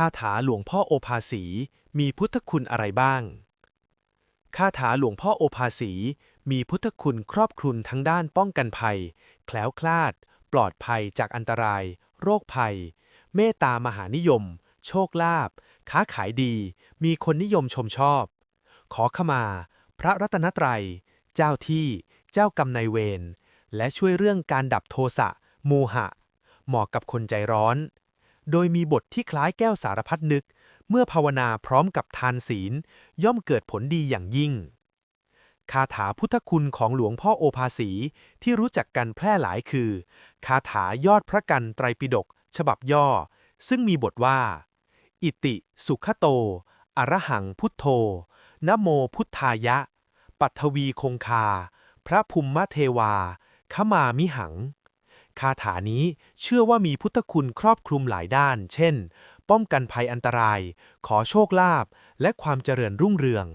คาถาหลวงพ่อโอภาสีมีพุทธคุณอะไรบ้าง คาถาหลวงพ่อโอภาสี มีพุทธคุณครอบคลุมทั้งด้านป้องกันภัย แคล้วคลาด ปลอดภัยจากอันตราย โรคภัย เมตตามหานิยม โชคลาภ ค้าขายดี มีคนนิยมชมชอบ ขอขมา พระรัตนตรัย เจ้าที่ เจ้ากรรมนายเวร และช่วยเรื่องการดับโทสะ โมหะ เหมาะกับคนใจร้อน โดยมีบทที่คล้ายแก้วสารพัดนึก เมื่อภาวนาพร้อมกับทานศีล ย่อมเกิดผลดีอย่างยิ่ง คาถาพุทธคุณของหลวงพ่อโอภาสีที่รู้จักกันแพร่หลายคือ คาถายอดพระกันไตรปิฎกฉบับย่อ ซึ่งมีบทว่า อิติ สุขโต อรหังพุทโธนโมพุทธายะ ปัทวีคงคา พระภูมิเทวาขมามิหัง คาถานี้เชื่อว่ามีพุทธคุณครอบคลุมหลายด้าน เช่น ป้องกันภัยอันตราย ขอโชคลาภ และความเจริญรุ่งเรือง